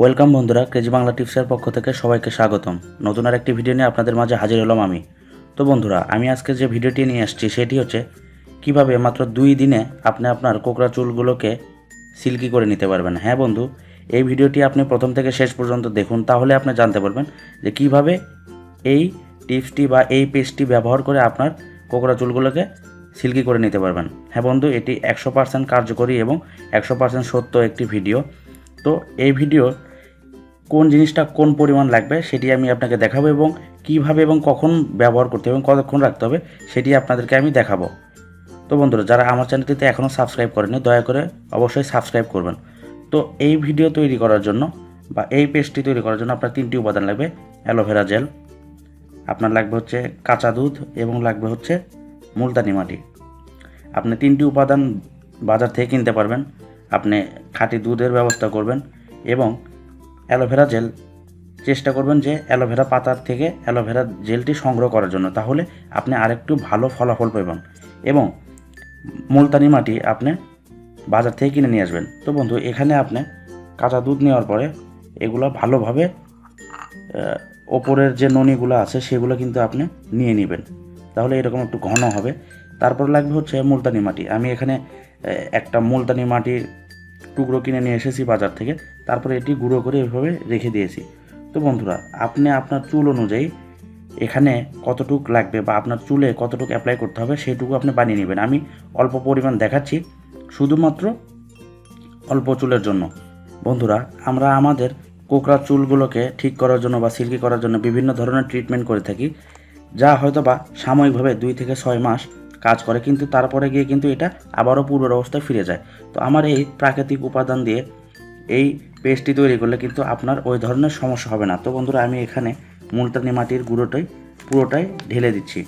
Welcome বন্ধুরা crazy Bangla টিপসের পক্ষ থেকে সবাইকে স্বাগতম। নতুন আর একটি ভিডিও নিয়ে আপনাদের মাঝে হাজির হলাম আমি। তো বন্ধুরা, আমি আজকে যে ভিডিওটি নিয়ে আসছি সেটি হচ্ছে, কীভাবে মাত্র দুই দিনে আপনি আপনার কোকড়া চুলগুলোকে সিল্কি করে নিতে পারবেন। হ্যাঁ বন্ধু, এই ভিডিওটি আপনি প্রথম থেকে শেষ পর্যন্ত দেখুন, তাহলে আপনি জানতে পারবেন যে কীভাবে এই টিপসটি বা এই পেস্টটি ব্যবহার করে আপনার কোকড়া চুলগুলোকে সিল্কি করে নিতে পারবেন। হ্যাঁ বন্ধু, এটি একশো পার্সেন্ট কার্যকরী এবং একশো পার্সেন্ট সত্য একটি ভিডিও। তো এই ভিডিও কোন জিনিসটা কোন পরিমাণ লাগবে সেটি আমি আপনাকে দেখাবো এবং কীভাবে এবং কখন ব্যবহার করতে হবে এবং কতক্ষণ রাখতে হবে সেটি আপনাদেরকে আমি দেখাবো। তো বন্ধুরা, যারা আমার চ্যানেলটিতে এখনও সাবস্ক্রাইব করেনি, দয়া করে অবশ্যই সাবস্ক্রাইব করবেন। তো এই ভিডিও তৈরি করার জন্য বা এই পেস্টটি তৈরি করার জন্য আপনার তিনটি উপাদান লাগবে, অ্যালোভেরা জেল। আপনার লাগবে হচ্ছে কাঁচা দুধ এবং লাগবে হচ্ছে মুলতানি মাটি। আপনি তিনটি উপাদান বাজার থেকে কিনতে পারবেন, আপনি খাঁটি দুধের ব্যবস্থা করবেন এবং অ্যালোভেরা জেল। চেষ্টা করবেন যে অ্যালোভেরা পাতার থেকে অ্যালোভেরা জেলটি সংগ্রহ করার জন্য। তাহলে আপনি আরেকটু ভালো ফলাফল পাবেন এবং মুলতানি মাটি আপনি বাজার থেকে কিনে নিয়ে আসবেন। তো বন্ধু, এখানে আপনি কাঁচা দুধ নেওয়ার পরে এগুলো ভালোভাবে ওপরের যে ননিগুলো আছে সেগুলো কিন্তু আপনি নিয়ে নেবেন। তাহলে এরকম একটু ঘন হবে। তারপর লাগবে হচ্ছে মুলতানি মাটি। আমি এখানে একটা মুলতানি মাটির টুকরো কিনে নিয়ে এসেছি বাজার থেকে, তারপরে এটি গুঁড়ো করে এভাবে রেখে দিয়েছি। তো বন্ধুরা, আপনি আপনার চুল অনুযায়ী এখানে কতটুক লাগবে বা আপনার চুলে কতটুকু অ্যাপ্লাই করতে হবে সেটুকু আপনি বানিয়ে নেবেন। আমি অল্প পরিমাণ দেখাচ্ছি, শুধুমাত্র অল্প চুলের জন্য। বন্ধুরা, আমরা আমাদের কোকরা চুলগুলোকে ঠিক করার জন্য বা সিল্কি করার জন্য বিভিন্ন ধরনের ট্রিটমেন্ট করে থাকি, যা হয়তো বা সাময়িকভাবে দুই থেকে ছয় মাস কাজ করে, কিন্তু তারপরে গিয়ে কিন্তু এটা আবারও পূর্বের অবস্থায় ফিরে যায়। তো আমার এই প্রাকৃতিক উপাদান দিয়ে এই পেস্টটি তৈরি করলে কিন্তু আপনার ওই ধরনের সমস্যা হবে না। তো বন্ধুরা, আমি এখানে মুলতানি মাটির গুঁড়োটাই, পুরোটাই ঢেলে দিচ্ছি।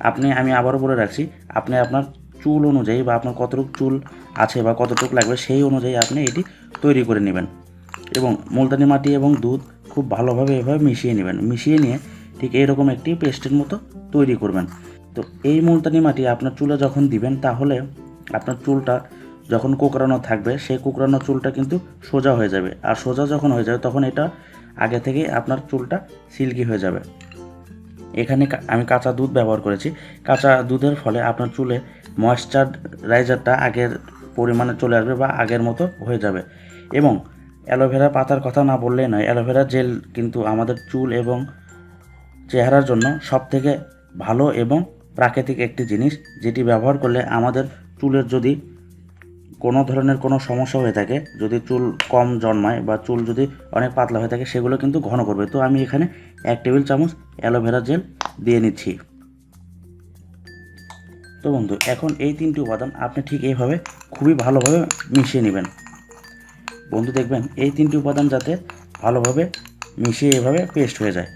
আপনি, আমি আবারও বলে রাখছি, আপনি আপনার চুল অনুযায়ী বা আপনার কতটুকু চুল আছে বা কতটুকু লাগবে সেই অনুযায়ী আপনি এটি তৈরি করে নেবেন। এবং মুলতানি মাটি এবং দুধ খুব ভালোভাবে এভাবে মিশিয়ে নেবেন। মিশিয়ে নিয়ে ঠিক এইরকম একটি পেস্টের মতো তৈরি করবেন। তো এই মুলতানি মাটি, আপনার চুলে যখন দিবেন, তাহলে আপনার চুলটা যখন কোকড়ানো থাকবে, সেই কোকড়ানো চুলটা কিন্তু সোজা হয়ে যাবে। আর সোজা যখন হয়ে যাবে, তখন এটা আগে থেকে আপনার চুলটা সিল্কি হয়ে যাবে। এখানে আমি কাঁচা দুধ ব্যবহার করেছি। কাঁচা দুধের ফলে আপনার চুলে ময়েশ্চারাইজারটা আগের পরিমাণে চলে আসবে বা আগের মতো হয়ে যাবে। এবং অ্যালোভেরা পাতার কথা না বললেই নয়, অ্যালোভেরা জেল কিন্তু আমাদের চুল এবং চেহারার জন্য সবথেকে ভালো এবং প্রাকৃতিক একটি জিনিস যেটি ব্যবহার করলে আমাদের চুলের যদি কোনো ধরনের কোনো সমস্যা হয়ে থাকে, যদি চুল কম জন্মায় বা চুল যদি অনেক পাতলা হয়ে থাকে, সেগুলো কিন্তু ঘন করবে। তো আমি এখানে এক টেবিল চামচ অ্যালোভেরা জেল দিয়ে নিচ্ছি। তো বন্ধু, এখন এই তিনটি উপাদান আপনি ঠিক এইভাবে খুবই ভালোভাবে মিশিয়ে নেবেন। বন্ধু, দেখবেন এই তিনটি উপাদান যাতে ভালোভাবে মিশিয়ে এভাবে পেস্ট হয়ে যায়।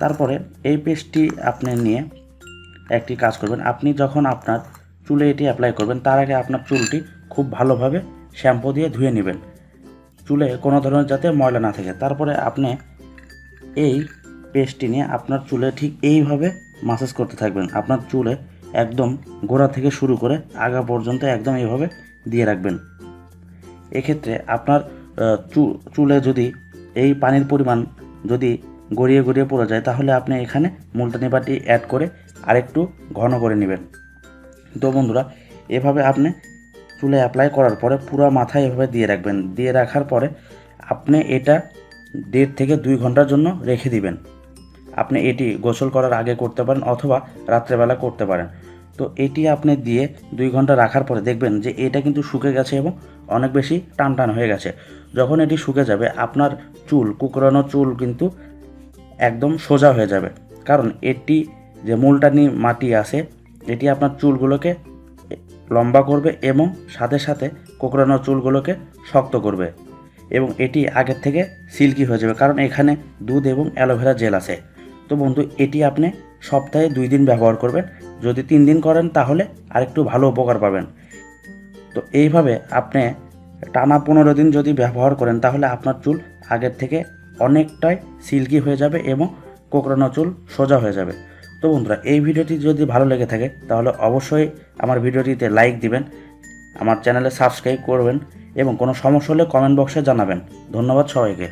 তারপরে এই পেস্টটি আপনি নিয়ে একটি কাজ করবেন। আপনি যখন আপনার চুলে এটি অ্যাপ্লাই করবেন, তার আগে আপনার চুলটি খুব ভালোভাবে শ্যাম্পু দিয়ে ধুয়ে নেবেন। চুলে কোনো ধরনের যাতে ময়লা না থাকে। তারপরে আপনি এই পেস্টটি নিয়ে আপনার চুলে ঠিক এইভাবে মাসাজ করতে থাকবেন। আপনার চুলে একদম গোড়া থেকে শুরু করে আগা পর্যন্ত একদম এইভাবে দিয়ে রাখবেন। এক্ষেত্রে আপনার চুলে যদি এই পানির পরিমাণ যদি গড়িয়ে গড়িয়ে পড়ে যায়, তাহলে আপনি এখানে মুলতানি বাটি অ্যাড করে আরেকটু ঘন করে নেবেন। তো বন্ধুরা, এভাবে আপনি চুলে অ্যাপ্লাই করার পরে পুরো মাথায় এভাবে দিয়ে রাখবেন। দিয়ে রাখার পরে আপনি এটা দেড় থেকে দুই ঘণ্টার জন্য রেখে দিবেন। আপনি এটি গোসল করার আগে করতে পারেন অথবা রাত্রেবেলা করতে পারেন। তো এটি আপনি দিয়ে দুই ঘণ্টা রাখার পরে দেখবেন যে এটা কিন্তু শুকে গেছে এবং অনেক বেশি টান টান হয়ে গেছে। যখন এটি শুকে যাবে, আপনার চুল, কুকরানো চুল কিন্তু একদম সোজা হয়ে যাবে। কারণ এটি যে মুলটানি মাটি আছে, এটি আপনার চুলগুলোকে লম্বা করবে এবং সাথে সাথে কোকড়ানো চুলগুলোকে শক্ত করবে এবং এটি আগের থেকে সিল্কি হয়ে যাবে কারণ এখানে দুধ এবং অ্যালোভেরা জেল আছে। তো বন্ধু, এটি আপনি সপ্তাহে দুই দিন ব্যবহার করবেন। যদি তিন দিন করেন তাহলে আরেকটু ভালো উপকার পাবেন। তো এইভাবে আপনি টানা পনেরো দিন যদি ব্যবহার করেন তাহলে আপনার চুল আগের থেকে অনেকটাই সিল্কি হয়ে যাবে এবং কোকড়ানো চুল সোজা হয়ে যাবে। তো বন্ধুরা, এই ভিডিওটি যদি ভালো লেগে থাকে, তাহলে অবশ্যই আমার ভিডিওটিতে লাইক দিবেন, আমার চ্যানেলে সাবস্ক্রাইব করবেন এবং কোনো সমস্যা হলে কমেন্ট বক্সে জানাবেন। ধন্যবাদ সবাইকে।